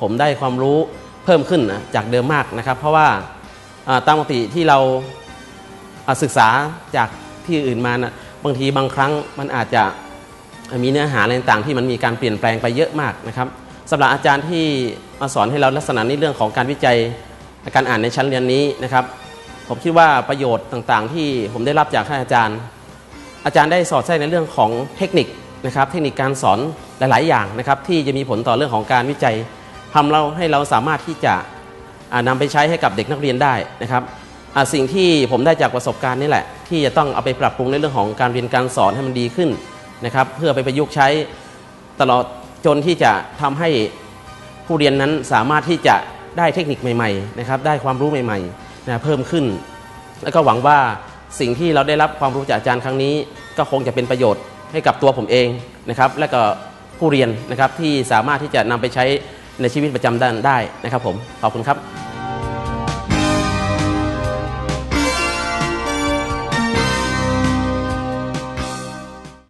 ผมได้ความรู้เพิ่มขึ้นนะจากเดิมมากนะครับ เพราะว่าตามปกติที่เราศึกษาจากที่อื่นมานะบางทีบางครั้งมันอาจจะมีเนื้อหาอะไรต่างที่มันมีการเปลี่ยนแปลงไปเยอะมากนะครับสำหรับอาจารย์ที่มาสอนให้เราลักษณะในเรื่องของการวิจัยการอ่านในชั้นเรียนนี้นะครับ ผมคิดว่าประโยชน์ต่างๆ ที่ผมได้รับจากท่านอาจารย์ อาจารย์ได้สอดแทรกในเรื่องของเทคนิคนะครับ เทคนิคการสอนหลาย ๆ อย่างนะครับ ที่จะมีผลต่อเรื่องของการวิจัยำเราให้เราสามารถที่จะนำไปใช้ให้กับเด็กนักเรียนได้นะครับสิ่งที่ผมได้จากประสบการณ์นี่แหละ ที่จะต้องเอาไปปรับปรุงในเรื่องของการเรียนการสอนให้มันดีขึ้นนะครับ เพื่อไปประยุกต์ใช้ตลอดจนที่จะทำให้ผู้เรียนนั้นสามารถที่จะได้เทคนิคใหม่ๆนะครับ ได้ความรู้ใหม่ๆนะเพิ่มขึ้น แล้วก็หวังว่าสิ่งที่เราได้รับความรู้จากอาจารย์ครั้งนี้ ก็คงจะเป็นประโยชน์ให้กับตัวผมเองนะครับ และก็ผู้เรียนนะครับที่สามารถที่จะนำไปใช้ ในชีวิตประจำด้านได้นะครับผมขอบคุณครับ